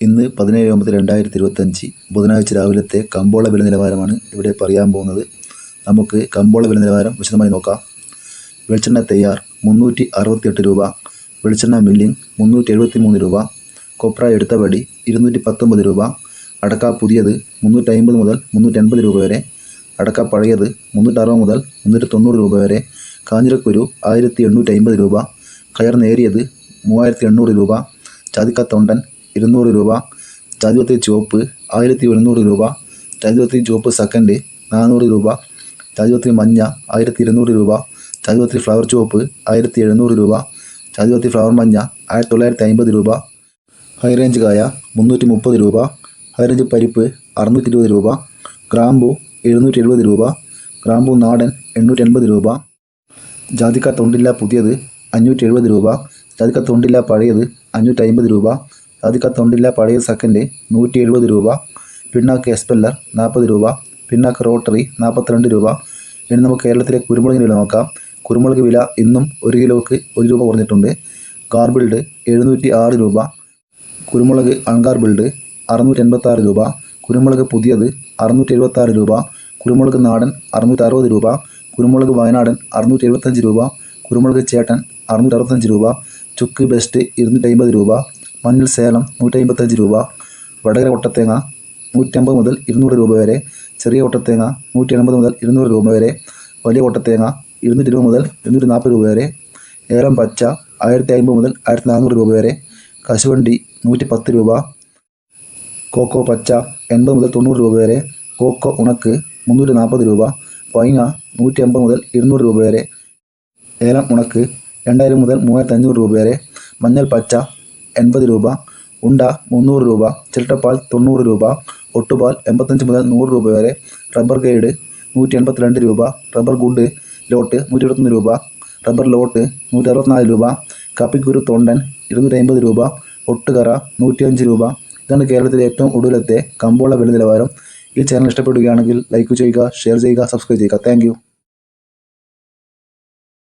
ഇന്ന് പതിനേഴ് ഒമ്പത് രണ്ടായിരത്തി ഇരുപത്തഞ്ച് ബുധനാഴ്ച രാവിലത്തെ കമ്പോള വില നിലവാരമാണ് ഇവിടെ പറയാൻ പോകുന്നത്. നമുക്ക് കമ്പോള വില നിലവാരം വിശദമായി നോക്കാം. വെളിച്ചെണ്ണ തയ്യാർ മുന്നൂറ്റി അറുപത്തിയെട്ട് രൂപ വെളിച്ചെണ്ണ മില്ലിംഗ് മുന്നൂറ്റി എഴുപത്തി മൂന്ന് രൂപ കൊപ്ര എടുത്തപടി ഇരുന്നൂറ്റി പത്തൊമ്പത് രൂപ അടക്ക പുതിയത് മുന്നൂറ്റി അമ്പത് മുതൽ മുന്നൂറ്റി അൻപത് രൂപ വരെ അടക്ക പഴയത് മുന്നൂറ്റി അറുപത് മുതൽ മുന്നൂറ്റി തൊണ്ണൂറ് രൂപ വരെ കാഞ്ഞിരക്കുരു ആയിരത്തി എണ്ണൂറ്റി അമ്പത് രൂപ കയർ നേരിയത് മൂവായിരത്തി എണ്ണൂറ് രൂപ ചതിക്കത്തൊണ്ടൻ തൊണ്ടൻ ഇരുന്നൂറ് രൂപ. ചാതിപത്തി ചുവപ്പ് ആയിരത്തി ഒരുന്നൂറ് രൂപ. ചാതിപത്തി ചുവപ്പ് സെക്കൻഡ് നാനൂറ് രൂപ. ചാതിപത്തി മഞ്ഞ ആയിരത്തി ഇരുന്നൂറ് രൂപ. ചാതിപത്തി ഫ്ലവർ ചുവപ്പ് ആയിരത്തി എഴുന്നൂറ് രൂപ. ചാതിപത്തി ഫ്ലവർ മഞ്ഞ ആയിരത്തി തൊള്ളായിരത്തി അമ്പത് രൂപ. ഹൈ റേഞ്ച് കായ മുന്നൂറ്റി മുപ്പത് രൂപ. ഹൈ റേഞ്ച് പരിപ്പ് അറുന്നൂറ്റി ഇരുപത് രൂപ. ഗ്രാമ്പു എഴുന്നൂറ്റി എഴുപത് രൂപ. ഗ്രാമ്പു നാടൻ എണ്ണൂറ്റി എൺപത് രൂപ. ജാതിക്ക തൊണ്ടില്ല പുതിയത് അഞ്ഞൂറ്റി എഴുപത് രൂപ. ജാതിക്ക തൊണ്ടില്ല പഴയത് അഞ്ഞൂറ്റി അമ്പത് രൂപ. ജാതിക്ക തൊണ്ടില്ല പഴയ സെക്കൻഡ് നൂറ്റി എഴുപത് രൂപ. പിണ്ണാക്ക് എസ്പെല്ലർ നാൽപ്പത് രൂപ. പിണ്ണാക്ക് റോട്ടറി നാൽപ്പത്തിരണ്ട് രൂപ. ഇനി നമുക്ക് കേരളത്തിലെ കുരുമുളകിന്റെ വില നോക്കാം. കുരുമുളക് വില ഇന്നും ഒരു കിലോക്ക് ഒരു രൂപ കുറഞ്ഞിട്ടുണ്ട്. കാർബിൾഡ് എഴുന്നൂറ്റി ആറ് രൂപ. കുരുമുളക് അൺകാർബിൾഡ് അറുന്നൂറ്റി എൺപത്താറ് രൂപ. കുരുമുളക് പുതിയത് അറുന്നൂറ്റി എഴുപത്താറ് രൂപ. കുരുമുളക് നാടൻ അറുന്നൂറ്റി അറുപത് രൂപ. കുരുമുളക് വയനാടൻ അറുന്നൂറ്റി എഴുപത്തഞ്ച് രൂപ. കുരുമുളക് ചേട്ടൻ അറുന്നൂറ്റി അറുപത്തഞ്ച് രൂപ. ചുക്ക് ബെസ്റ്റ് ഇരുന്നൂറ്റി അമ്പത് രൂപ. മഞ്ഞൾ സേലം നൂറ്റി അമ്പത്തഞ്ച് രൂപ വടകര ഒട്ടത്തേങ്ങ നൂറ്റമ്പത് മുതൽ ഇരുന്നൂറ് രൂപ വരെ ചെറിയ ഒട്ടത്തേങ്ങ നൂറ്റി എൺപത് മുതൽ ഇരുന്നൂറ് രൂപ വരെ വലിയ ഒട്ടത്തേങ്ങ ഇരുന്നൂറ്റി രൂപ മുതൽ ഇരുന്നൂറ്റി നാൽപ്പത് രൂപ വരെ ഏലം പച്ച ആയിരത്തി അമ്പത് മുതൽ ആയിരത്തി നാനൂറ് രൂപ വരെ കശുവണ്ടി നൂറ്റി പത്ത് രൂപ കോക്കോ പച്ച എൺപത് മുതൽ തൊണ്ണൂറ് രൂപ വരെ കോക്കോ ഉണക്ക് മുന്നൂറ്റി നാൽപ്പത് രൂപ പൈങ്ങ നൂറ്റി അമ്പത് മുതൽ ഇരുന്നൂറ് രൂപ വരെ ഏലം ഉണക്ക് രണ്ടായിരം മുതൽ മൂവായിരത്തി അഞ്ഞൂറ് രൂപ വരെ മഞ്ഞൾ പച്ച എൺപത് രൂപ ഉണ്ട മുന്നൂറ് രൂപ ചിരട്ടപ്പാൽ തൊണ്ണൂറ് രൂപ ഒട്ടുപാൽ എൺപത്തഞ്ച് മുതൽ നൂറ് രൂപ വരെ റബ്ബർ ഗൈഡ് നൂറ്റി എൺപത്തിരണ്ട് രൂപ റബ്ബർ ഗുഡ് ലോട്ട് നൂറ്റി ഇരുപത്തൊന്ന് രൂപ റബ്ബർ ലോട്ട് നൂറ്റി അറുപത്തിനാല് രൂപ കപ്പിക്കുരു തൊണ്ടൻ ഇരുന്നൂറ്റി അമ്പത് രൂപ ഒട്ടുകറ നൂറ്റിയഞ്ച് രൂപ. ഇതാണ് കേരളത്തിലെ ഏറ്റവും ഒടുവിലത്തെ കമ്പോള വില നിലവാരം. ഈ ചാനൽ ഇഷ്ടപ്പെടുകയാണെങ്കിൽ ലൈക്ക് ചെയ്യുക ഷെയർ ചെയ്യുക സബ്സ്ക്രൈബ് ചെയ്യുക. താങ്ക്